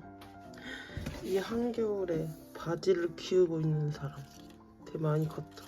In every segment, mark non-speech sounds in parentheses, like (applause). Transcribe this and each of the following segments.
(laughs) 이 한겨울에 바지를 키우고 있는 사람 되게 많이 컸다.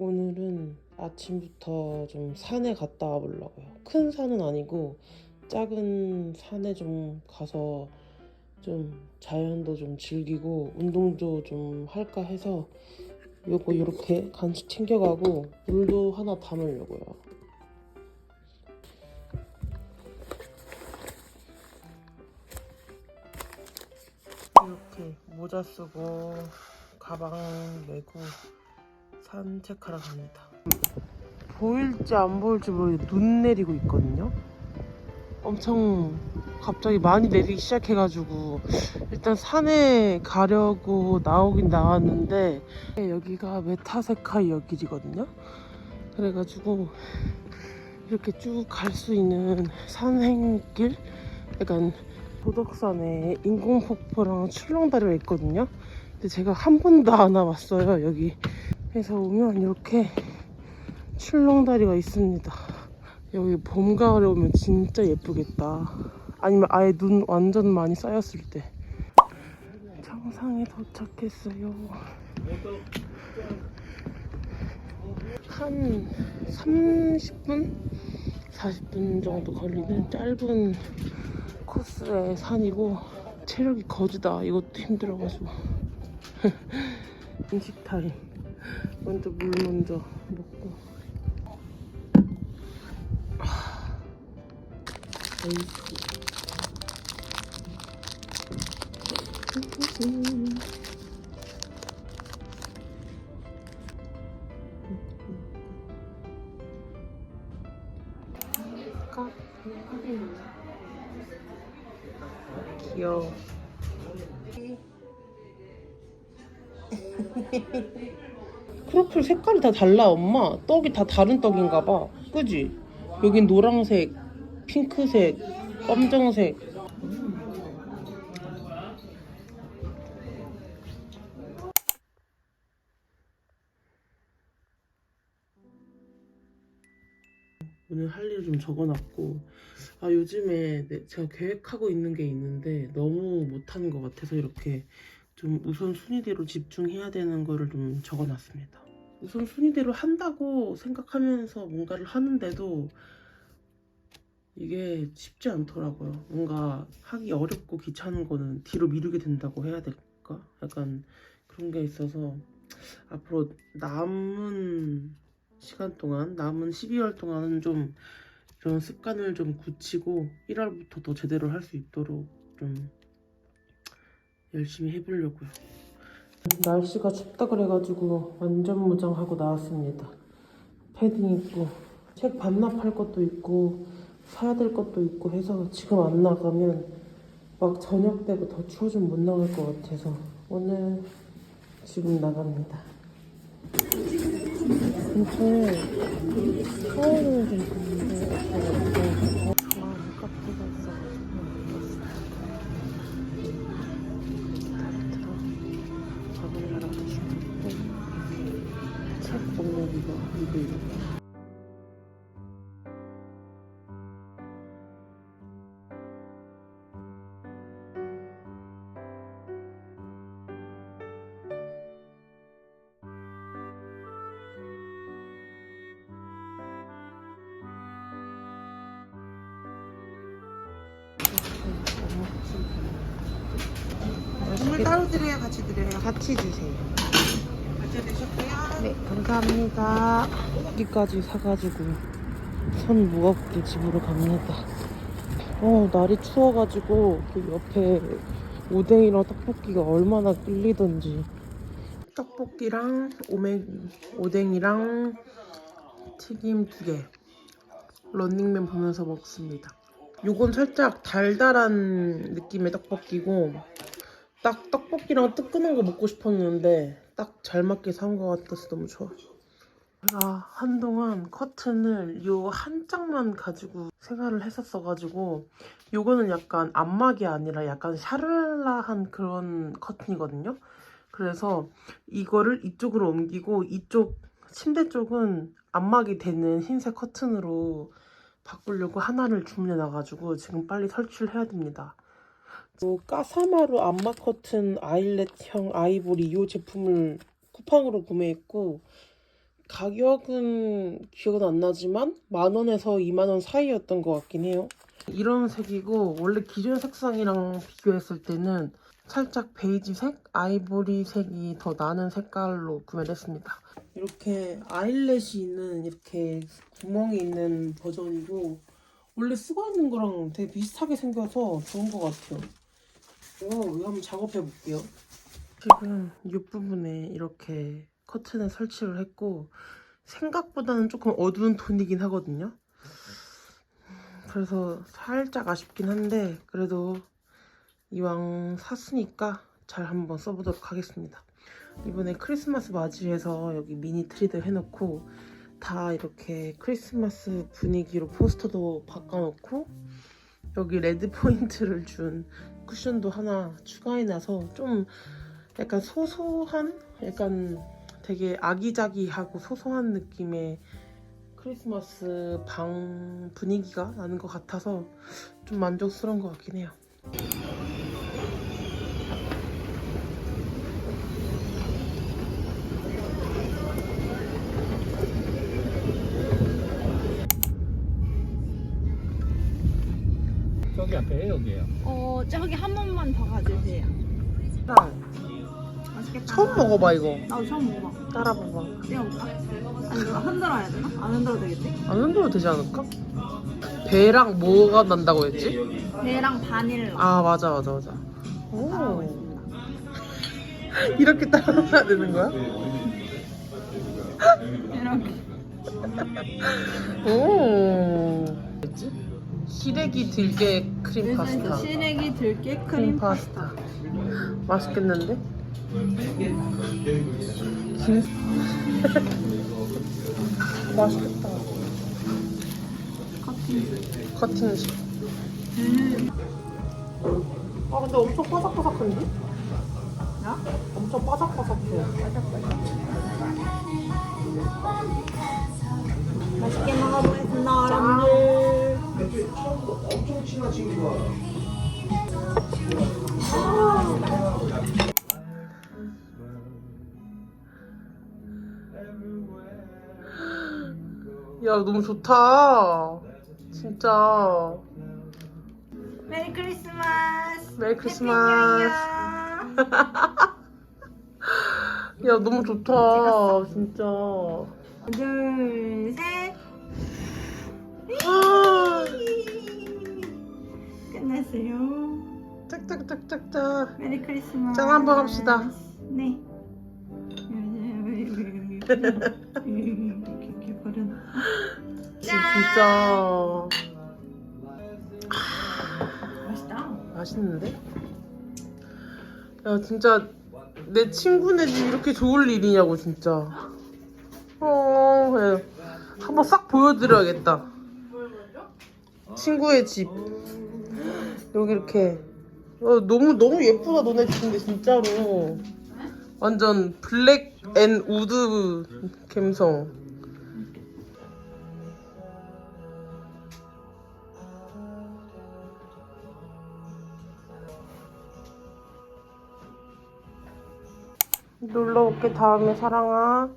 오늘은 아침부터 좀 산에 갔다 와보려고요. 큰 산은 아니고 작은 산에 좀 가서 좀 자연도 좀 즐기고 운동도 좀 할까 해서 요거 이렇게 간식 챙겨가고 물도 하나 담으려고요. 이렇게 모자 쓰고 가방 메고 산책하러 갑니다. 보일지 안 보일지 모르겠는데 눈 내리고 있거든요. 엄청 갑자기 많이 내리기 시작해가지고 일단 산에 가려고 나오긴 나왔는데 여기가 메타세카이어 길이거든요. 그래가지고 이렇게 쭉 갈 수 있는 산행길 약간 도덕산에 인공폭포랑 출렁다리가 있거든요. 근데 제가 한 번도 안 와봤어요 여기. 그래서 오면 이렇게 출렁다리가 있습니다. 여기 봄 가을에 오면 진짜 예쁘겠다. 아니면 아예 눈 완전 많이 쌓였을 때. 정상에 도착했어요. 한 30분? 40분 정도 걸리는 짧은 코스의 산이고 체력이 거지다. 이것도 힘들어가지고. (laughs) 음식 타임. 먼저 물 먼저 먹고. 하, 아이스. 귀여워. (laughs) 크로플 색깔이 다 달라 엄마 떡이 다 다른 떡인가 봐 그지? 여긴 노란색 핑크색 검정색 오늘 할 일을 좀 적어놨고 아 요즘에 내- 제가 계획하고 있는 게 있는데 너무 못하는 것 같아서 이렇게 좀 우선 순위대로 집중해야 되는 거를 좀 적어놨습니다. 우선 순위대로 한다고 생각하면서 뭔가를 하는데도 이게 쉽지 않더라고요. 뭔가 하기 어렵고 귀찮은 거는 뒤로 미루게 된다고 해야 될까? 약간 그런 게 있어서 앞으로 남은 시간 동안, 남은 12월 동안은 좀 이런 습관을 좀 굳히고 1월부터 더 제대로 할 수 있도록 좀 열심히 해보려고요. 날씨가 춥다 그래가지고 완전 무장하고 나왔습니다. 패딩 입고 책 반납할 것도 있고 사야 될 것도 있고 해서 지금 안 나가면 막 저녁 때고 더 추워지면 못 나갈 것 같아서 오늘 지금 나갑니다. 근처에 샤워를 좀 드려요? 같이 드려요? 같이 주세요. 같이 드셨고요. 네, 감사합니다. 여기까지 사가지고 손 무겁게 집으로 갑니다. 어, 날이 추워가지고 그 옆에 오뎅이랑 떡볶이가 얼마나 끌리던지. 떡볶이랑 오메, 오뎅이랑 튀김 두 개. 런닝맨 보면서 먹습니다. 요건 살짝 달달한 느낌의 떡볶이고 딱 떡볶이랑 뜨끈한 거 먹고 싶었는데 딱 잘 맞게 산것 같아서 너무 좋아. 제가 한동안 커튼을 요 한 짝만 가지고 생활을 했었어가지고 요거는 약간 안막이 아니라 약간 샤를라한 그런 커튼이거든요. 그래서 이거를 이쪽으로 옮기고 이쪽 침대 쪽은 안막이 되는 흰색 커튼으로 바꾸려고 하나를 주문해 놔가지고 지금 빨리 설치를 해야 됩니다. 요 까사마루 안마 커튼 아일렛형 아이보리 이 제품을 쿠팡으로 구매했고 가격은 기억은 안 나지만 만 원에서 2만 원 사이였던 것 같긴 해요. 이런 색이고 원래 기존 색상이랑 비교했을 때는 살짝 베이지색, 아이보리색이 더 나는 색깔로 구매를 했습니다. 이렇게 아일렛이 있는 이렇게 구멍이 있는 버전이고 원래 쓰고 있는 거랑 되게 비슷하게 생겨서 좋은 것 같아요. 이거 이거 한번 작업해 볼게요. 지금 옆부분에 이렇게 커튼을 설치를 했고 생각보다는 조금 어두운 톤이긴 하거든요. 그래서 살짝 아쉽긴 한데 그래도 이왕 샀으니까 잘 한번 써보도록 하겠습니다. 이번에 크리스마스 맞이해서 여기 미니 트리들 해놓고 다 이렇게 크리스마스 분위기로 포스터도 바꿔놓고 여기 레드 포인트를 준 쿠션도 하나 추가해놔서 좀 약간 소소한 약간 되게 아기자기하고 소소한 느낌의 크리스마스 방 분위기가 나는 것 같아서 좀 만족스러운 것 같긴 해요. 저기 앞에 여기에요. 어 저기 한 번만 더 가주세요. 나 맛있겠다. 처음 먹어봐 이거. 나도 처음 먹어봐. 따라봐봐. 띄워볼까? 아니 이거 흔들어야 되나? 안 흔들어도 되겠지? 안 흔들어도 되지 않을까? 배랑 뭐가 난다고 했지? 배랑 바닐라. 아 맞아 맞아 맞아. 오. (laughs) 이렇게 따라해야 되는 거야? 이렇게. (laughs) 오. 뭐지? 시래기 들깨 크림 파스타. 시래기 들깨 크림 크림 파스타. 맛있겠는데? 김... (laughs) 맛있겠다. 커팅. 커팅식. 음. 아 근데 엄청 바삭바삭한데? 야? 엄청 바삭바삭해. 맛있게 먹어보겠습니다, 여러분들. 엄청 친한 친구가 야 너무 좋다. 진짜. 메리 크리스마스. 메리 크리스마스. 야 너무 좋다. 진짜. 둘, 셋. (laughs) 아, 끝났어요. 짝짝짝짝짝. 메리 크리스마스. 짠 한번 합시다. 네. 이렇게 버려놔. 진짜 맛있다. 맛있는데? 야 진짜 내 친구네 집 이렇게 좋을 일이냐고 진짜. 어, 그래. 한번 싹 보여드려야겠다. 친구의 집. 여기 이렇게. 어, 너무 너무 예쁘다 너네 집인데 진짜로. 완전 블랙 앤 우드 감성. 놀러 올게 다음에 사랑아.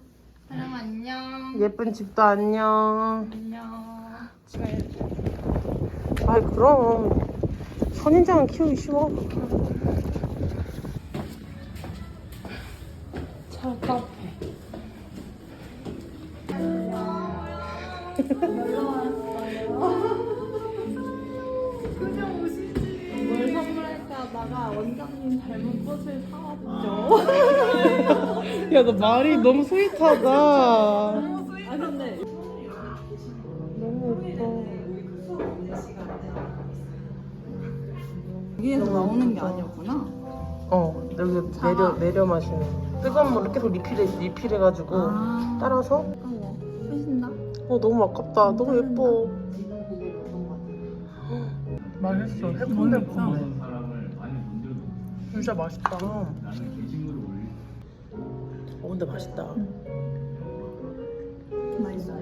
사랑 안녕. 예쁜 집도 안녕. 안녕. 아이 그럼 선인장은 키우기 쉬워. 차 카페. 그냥 오시지. 뭘 선물할까 하다가 원장님 닮은 꽃을 사왔죠. 야 너 말이 너무 스윗하다. 여기에서 나오는 게 아니었구나. 어 여기 내려 내려 마시는. 뜨거운 물을 계속 리필해 리필해가지고 아. 따라서. 하신다. 어 너무 아깝다. 너무 예뻐. 맛있어. 새콤달콤해. 진짜 맛있다. 어 근데 맛있다. 맛있어.